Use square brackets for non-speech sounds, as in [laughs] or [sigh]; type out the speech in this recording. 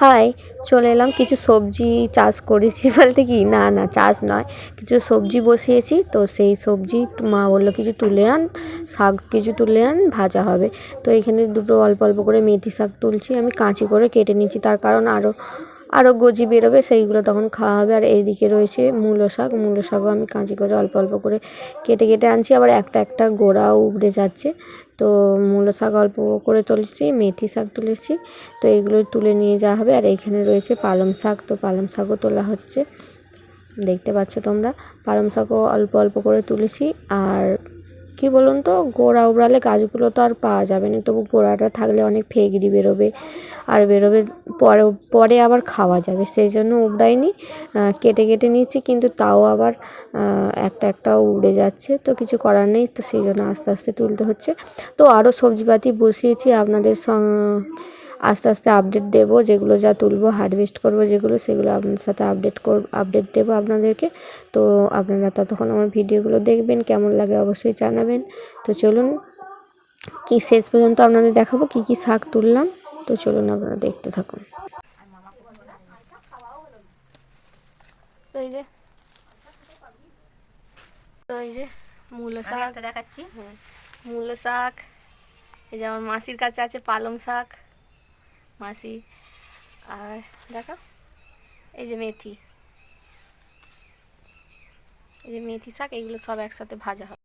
High চলে এলাম, কিছু সবজি চাষ করেছি [laughs] বলতে কি? না না, চাষ নয়, কিছু সবজি বসিয়েছি, তো সেই সবজি মা বলল, কিছু তুলে আন, শাক কিছু তুলে আন, ভাজা হবে। তো এখানে দুটো অল্প অল্প করে মেথি শাক তুলছি, আমি কাঁচি করে কেটে নিচ্ছি, তার কারণ আরও আরও গজি বেরোবে, সেইগুলো তখন খাওয়া হবে। আর এইদিকে রয়েছে মূলো শাক। মূলো শাকও আমি কাঁচি করে অল্প অল্প করে কেটে কেটে আনছি। আবার একটা একটা গোড়াও উবড়ে যাচ্ছে। তো মূলো শাক অল্প করে তুলেছি, মেথি শাক তুলেছি। তো এগুলো তুলে নিয়ে যাওয়া হবে। আর এইখানে রয়েছে পালং শাক। তো পালং শাকও তোলা হচ্ছে। দেখতে পাচ্ছ তোমরা। পালং শাকও অল্প অল্প করে তুলেছি। আর কি বলুন তো, গোড়া উবড়ালে গাছগুলো তো আর পাওয়া যাবে না। তবু গোড়াটা থাকলে অনেক ফেগড়ি বেরোবে আর বেরোবে পরে পরে আবার খাওয়া যাবে। সেই জন্য উবড়াইনি কেটে কেটে নিয়েছি কিন্তু তাও আবার একটা একটা উড়ে যাচ্ছে। তো কিছু করার নেই, তো সেই জন্য আস্তে আস্তে তুলতে হচ্ছে। তো আরও সবজিপাতি বসিয়েছি আপনাদের আস্তে আস্তে আপডেট দেবো যেগুলো যা তুলবো হারভেস্ট করব যেগুলো সেগুলো আপনার সাথে আপডেট কর আপডেট দেবো আপনাদেরকে। তো আপনারা ততক্ষণ আমার ভিডিওগুলো দেখবেন কেমন লাগে অবশ্যই জানাবেন। তো চলুন কি শেষ পর্যন্ত আপনাদের দেখাবো কি কি শাক তুললাম। তো চলুন আপনারা দেখতে থাকুন। তো এই যে তো এই যে মূলো শাক। দেখাচ্ছি। মূলো শাক এই যে আমার মাসির কাছে আছে পালং শাক। মাসি আর দেখো, এই যে মেথি। এই যে মেথি শাক, এগুলো সব একসাথে ভাজা হবে।